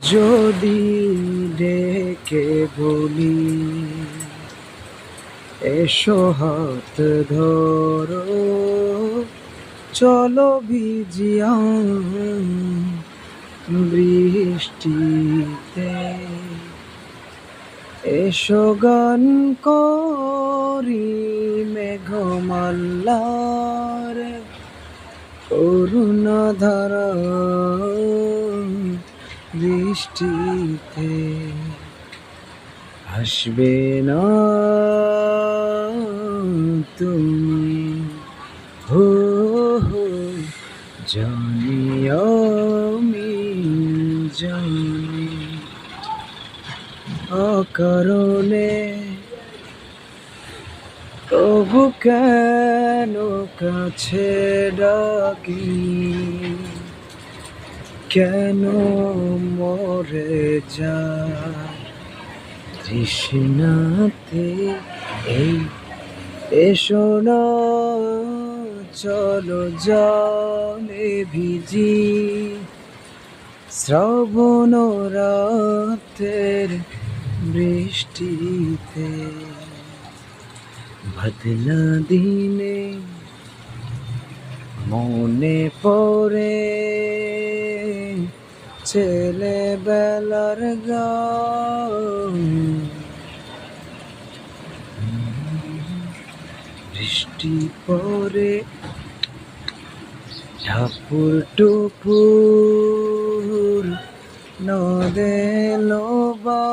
যদি ডেকে বলি, এসো হাত ধরো, চলো ভিজিয়া বৃষ্টিতে। এসো গান করি মেঘমাল্লার করুণা ধারা বৃষ্টিতে আসবে না তুমি? হো হো জানি আমি জানি অকারণে তবু কেন কাছে ডাকি? কেন মরে যায়? তৃষ্ণাতে এই এসো না চলো জলে ভিজি। শ্রাবণ রাতের বৃষ্টিতে বদলা দিনে মনে পড়ে ছেলেবেলার বেলার বৃষ্টি পরে ঠাকুর টুপুর নদে লোবা